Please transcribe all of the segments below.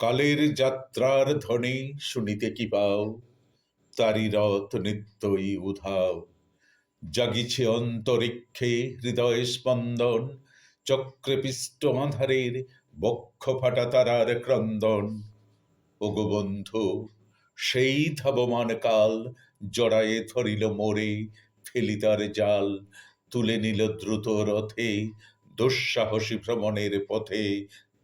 কালের যাত্রার ধ্বনি শুনিতে কি পাও? তারি রথ নিত্যই উধাও। জাগিছে অন্তরিক্ষে হৃদয় স্পন্দন, চক্রে পিষ্ট আধারের বক্ষ ফাটা তারার ক্রন্দন। ওগো বন্ধু, সেই ধাবমান কাল জড়ায়ে ধরিল মোরে ফেলিতার জাল, তুলে নিল দ্রুত রথে দুঃসাহসী ভ্রমণের পথে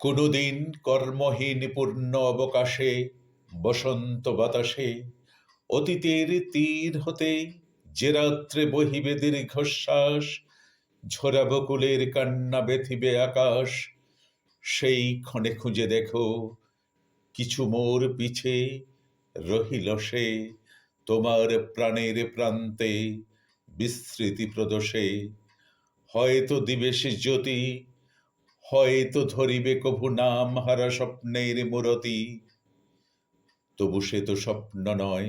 কোনোদিন কর্মহীন পূর্ণ অবকাশে, বসন্ত বাতাসে, অতীতের তীর হতে যে রাত্রে বহিবে দীর্ঘশ্বাস, ঝরা বকুলের কান্না ব্যথিবে আকাশ, সেই ক্ষণে খুঁজে দেখো, কিছু মোর পিছে রহিল সে, তোমার প্রাণের প্রান্তে বিস্মৃতি প্রদোষে হয়তো দিবেশ জ্যোতি হয়তো ধরিবে কভু নাম হারা স্বপ্নের মূরতি। তবু সে তো স্বপ্ন নয়,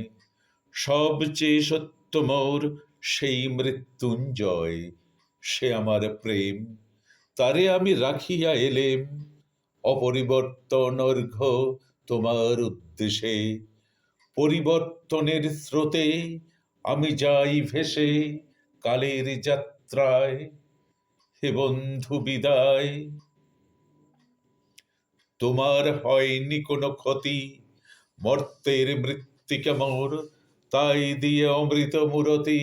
সবচেয়ে সত্য মোর সেই মৃত্যুঞ্জয়। সে আমার প্রেম, তারে আমি রাখিয়া এলেম। অপরিবর্তন অর্ঘ্য তোমার উদ্দেশে পরিবর্তনের স্রোতে আমি যাই ভেসে কালের যাত্রায়। হে বন্ধু বিদায় তোমার হয়নি কোনো ক্ষতি। মর্তের মৃত্তিকা মোর, তাই দিয়ে অমৃত মূরতি।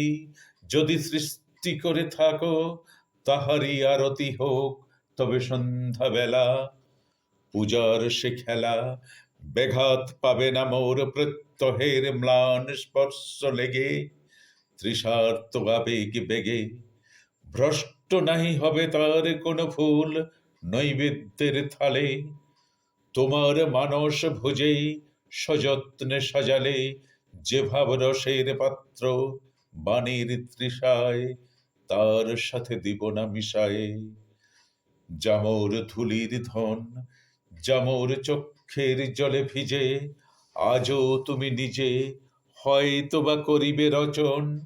যদি সৃষ্টি করে থাকো, তাহারই আরতি হোক, তবে সন্ধ্যাবেলা পূজার সে খেলা ব্যাঘাত পাবে না মোর। প্রত্যহের ম্লান স্পর্শ লেগে, তৃষার্ত আবেগ বেগে। ভ্রষ্ট নাহি হবে তার কোনো ফুল নৈবেদ্যের থালে। তোমার মানস ভুজেই সযত্নে সাজালে যে ভাব রসের পাত্র বাণীর তৃষায়, তার সাথে দিব না মিশায়ে। জামর ধুলির ধন, জামর চক্ষের জলে ভিজে, আজও তুমি নিজে হয়তো বা করিবে রচন,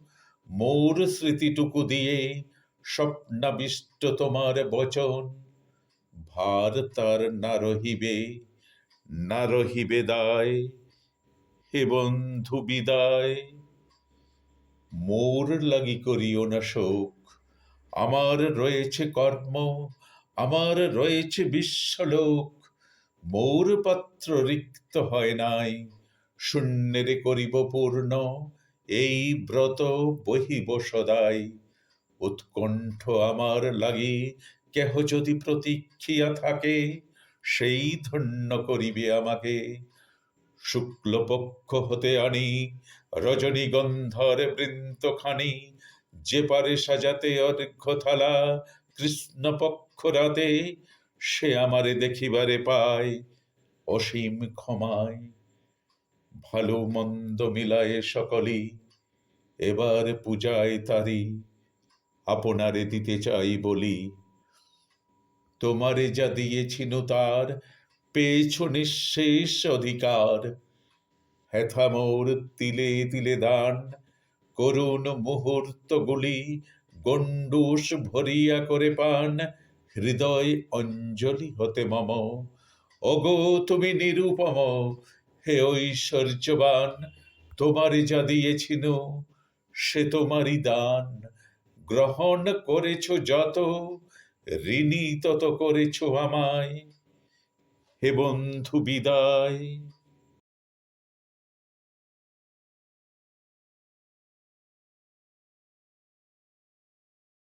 মোর স্মৃতিটুকু দিয়ে স্বপ্নাবিষ্ট তোমার বচন। ভার তার না রহিবে না রহিবে দায়, হে বন্ধু বিদায়। মোর লাগি করিও না শোক, আমার রয়েছে কর্ম, আমার রয়েছে বিশ্বলোক, মোর পাত্র রিক্ত হয় নাই, শূন্যের করিব পূর্ণ, এই ব্রত বহিব সদাই, উৎকণ্ঠ আমার লাগি কেহ যদি প্রতীক্ষিয়া থাকে, সেই ধন্য করিবে আমাকে। শুক্লপক্ষ হতে আনি, রজনীগন্ধর বৃন্তখানি, যে পারে সাজাতে অর্ঘ্য থালা কৃষ্ণপক্ষ রাতে সে আমারে দেখিবারে পায়, অসীম ক্ষমায়। ভালো মন্দ মিলায়ে সকলই, এবার পূজায় তারি, আপনারে দিতে চাই বলি। তোমারে যা দিয়েছিল তার, পেয়েছ নিঃশেষ অধিকার। হেথা মোর তিলে তিলে দান, করুণ মুহূর্তগুলি গণ্ডূষ ভরিয়া করে পান, হৃদয় অঞ্জলি হতে মম। ওগো, তুমি নিরুপম, হে ঐশ্বর্যবান, তোমারে যা দিয়েছিল, সে তোমারই দান। গ্রহণ করেছ যত ঋণী তত করেছ আমায়। হে বন্ধু বিদায়।